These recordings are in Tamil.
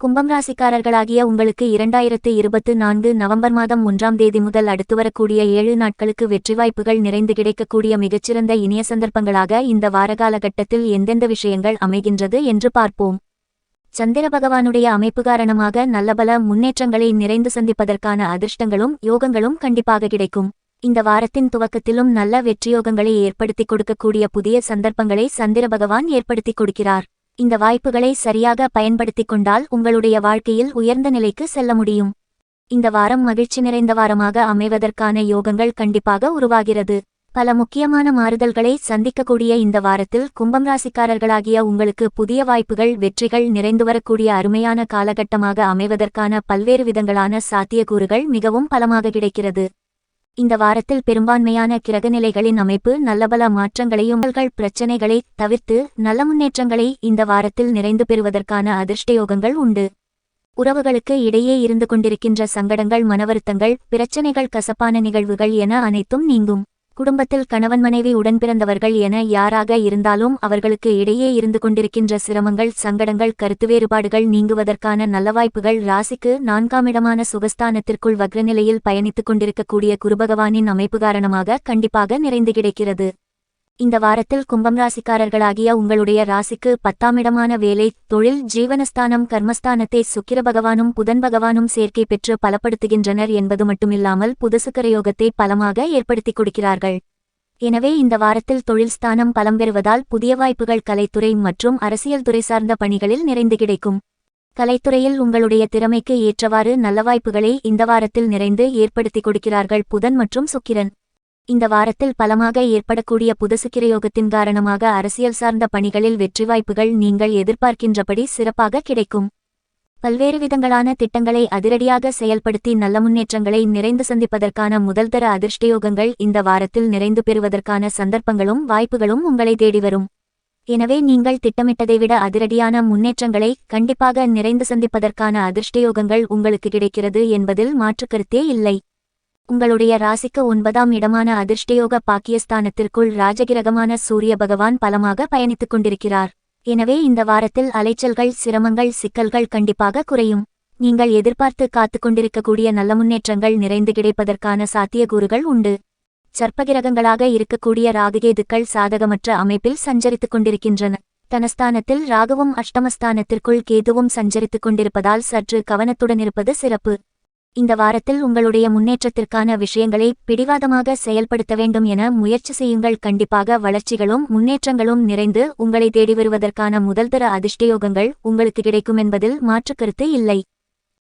கும்பம் ராசிக்காரர்களாகிய உங்களுக்கு இரண்டாயிரத்து இருபத்து நான்கு நவம்பர் மாதம் ஒன்றாம் தேதி முதல் அடுத்து வரக்கூடிய ஏழு நாட்களுக்கு வெற்றி வாய்ப்புகள் நிறைந்து கிடைக்கக்கூடிய மிகச்சிறந்த இனிய சந்தர்ப்பங்களாக இந்த வாரகாலகட்டத்தில் எந்தெந்த விஷயங்கள் அமைகின்றது என்று பார்ப்போம். சந்திர பகவானுடைய அமைப்பு காரணமாக நல்லபல முன்னேற்றங்களை நிறைந்து சந்திப்பதற்கான அதிர்ஷ்டங்களும் யோகங்களும் கண்டிப்பாக கிடைக்கும். இந்த வாரத்தின் துவக்கத்திலும் நல்ல வெற்றியோகங்களை ஏற்படுத்திக் கொடுக்கக்கூடிய புதிய சந்தர்ப்பங்களை சந்திர பகவான் ஏற்படுத்திக் கொடுக்கிறார். இந்த வாய்ப்புகளை சரியாக பயன்படுத்திக் கொண்டால் உங்களுடைய வாழ்க்கையில் உயர்ந்த நிலைக்கு செல்ல முடியும். இந்த வாரம் மகிழ்ச்சி நிறைந்த வாரமாக அமைவதற்கான யோகங்கள் கண்டிப்பாக உருவாகிறது. பல முக்கியமான மாறுதல்களை சந்திக்கக்கூடிய இந்த வாரத்தில் கும்பம் ராசிக்காரர்களாகிய உங்களுக்கு புதிய வாய்ப்புகள் வெற்றிகள் நிறைந்து வரக்கூடிய அருமையான காலகட்டமாக அமைவதற்கான பல்வேறு விதங்களான சாத்தியக்கூறுகள் மிகவும் பலமாக கிடைக்கிறது. இந்த வாரத்தில் பெரும்பான்மையான கிரகநிலைகளின் அமைப்பு நல்லபல மாற்றங்களையும் உங்கள் தவிர்த்து நல்ல முன்னேற்றங்களை இந்த வாரத்தில் நிறைந்து பெறுவதற்கான அதிர்ஷ்டயோகங்கள் உண்டு. உறவுகளுக்கு இடையே இருந்து கொண்டிருக்கின்ற சங்கடங்கள் மனவருத்தங்கள் பிரச்சனைகள் கசப்பான நிகழ்வுகள் என அனைத்தும் நீங்கும். குடும்பத்தில் கணவன் மனைவி உடன் பிறந்தவர்கள் என யாராக இருந்தாலும் அவர்களுக்கு இடையே இருந்து கொண்டிருக்கின்ற சிரமங்கள் சங்கடங்கள் கருத்து வேறுபாடுகள் நீங்குவதற்கான நல்ல வாய்ப்புகள் ராசிக்கு நான்காம் இடமான சுகஸ்தானத்திற்குள் வக்ரநிலையில் பயணித்துக் கொண்டிருக்கக்கூடிய குருபகவானின் அமைப்பு காரணமாக கண்டிப்பாக நிறைந்து கிடைக்கிறது. இந்த வாரத்தில் கும்பம் ராசிக்காரர்களாகிய உங்களுடைய ராசிக்கு பத்தாம் இடமான வேலை தொழில் ஜீவனஸ்தானம் கர்மஸ்தானத்தை சுக்கிர பகவானும் புதன் பகவானும் சேர்க்கை பெற்று பலப்படுத்துகின்றனர் என்பது மட்டுமில்லாமல் புதுசுக்கரயோகத்தை பலமாக ஏற்படுத்திக் கொடுக்கிறார்கள். எனவே இந்த வாரத்தில் தொழில் ஸ்தானம் பலம் பெறுவதால் புதிய வாய்ப்புகள் கலைத்துறை மற்றும் அரசியல் துறை சார்ந்த பணிகளில் நிறைந்து கிடைக்கும். கலைத்துறையில் உங்களுடைய திறமைக்கு ஏற்றவாறு நல்ல வாய்ப்புகளை இந்த வாரத்தில் நிறைந்து ஏற்படுத்திக் கொடுக்கிறார்கள் புதன் மற்றும் சுக்கிரன். இந்த வாரத்தில் பலமாக ஏற்படக்கூடிய புதுசுக்கிரயோகத்தின் காரணமாக அரசியல் சார்ந்த பணிகளில் வெற்றி வாய்ப்புகள் நீங்கள் எதிர்பார்க்கின்றபடி சிறப்பாக கிடைக்கும். பல்வேறு விதங்களான திட்டங்களை அதிரடியாக செயல்படுத்தி நல்ல முன்னேற்றங்களை நிறைந்து சந்திப்பதற்கான முதல்தர அதிர்ஷ்டயோகங்கள் இந்த வாரத்தில் நிறைந்து பெறுவதற்கான சந்தர்ப்பங்களும் வாய்ப்புகளும் உங்களை தேடி வரும். எனவே நீங்கள் திட்டமிட்டதை விட அதிரடியான முன்னேற்றங்களை கண்டிப்பாக நிறைந்து சந்திப்பதற்கான அதிர்ஷ்டயோகங்கள் உங்களுக்கு கிடைக்கிறது என்பதில் மாற்றுக்கருத்தே இல்லை. உங்களுடைய ராசிக்கு ஒன்பதாம் இடமான அதிர்ஷ்டயோக பாக்கியஸ்தானத்திற்குள் ராஜகிரகமான சூரிய பகவான் பலமாக பயணித்துக் கொண்டிருக்கிறார். எனவே இந்த வாரத்தில் அலைச்சல்கள் சிரமங்கள் சிக்கல்கள் கண்டிப்பாக குறையும். நீங்கள் எதிர்பார்த்து காத்துக் கொண்டிருக்கக்கூடிய நல்ல முன்னேற்றங்கள் நிறைந்து கிடைப்பதற்கான சாத்தியக்கூறுகள் உண்டு. சர்ப்பகிரகங்களாக இருக்கக்கூடிய ராகுகேதுக்கள் சாதகமற்ற அமைப்பில் சஞ்சரித்துக் கொண்டிருக்கின்றன. தனஸ்தானத்தில் ராகுவும் அஷ்டமஸ்தானத்திற்குள் கேதுவும் சஞ்சரித்துக் கொண்டிருப்பதால் சற்று கவனத்துடன் இருப்பது சிறப்பு. இந்த வாரத்தில் உங்களுடைய முன்னேற்றத்திற்கான விஷயங்களை பிடிவாதமாக செயல்படுத்த வேண்டும் என முயற்சி செய்யுங்கள். கண்டிப்பாக வளர்ச்சிகளும் முன்னேற்றங்களும் நிறைந்து உங்களை தேடி வருவதற்கான முதல்தர அதிர்ஷ்டயோகங்கள் உங்களுக்கு கிடைக்கும் என்பதில் மாற்றுக்கருத்து இல்லை.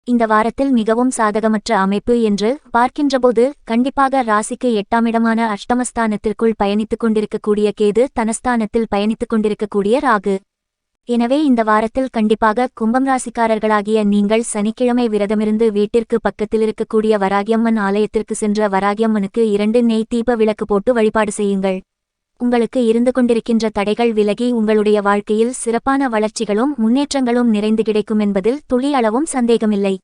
இந்த வாரத்தில் மிகவும் சாதகமற்ற அமைப்பு என்று பார்க்கின்றபோது கண்டிப்பாக ராசிக்கு எட்டாமிடமான அஷ்டமஸ்தானத்திற்குள் பயணித்துக் கொண்டிருக்கக்கூடிய கேது தனஸ்தானத்தில் பயணித்துக் கொண்டிருக்கக்கூடிய ராகு. எனவே இந்த வாரத்தில் கண்டிப்பாக கும்பம் ராசிக்காரர்களாகிய நீங்கள் சனிக்கிழமை விரதமிருந்து வீட்டிற்கு பக்கத்தில் இருக்கக்கூடிய வராகியம்மன் ஆலயத்திற்கு சென்ற வராகியம்மனுக்கு இரண்டு நெய் தீப விளக்கு போட்டு வழிபாடு செய்யுங்கள். உங்களுக்கு இருந்து கொண்டிருக்கின்ற தடைகள் விலகி உங்களுடைய வாழ்க்கையில் சிறப்பான வளர்ச்சிகளும் முன்னேற்றங்களும் நிறைந்து கிடைக்கும் என்பதில் துளி அளவும் சந்தேகமில்லை.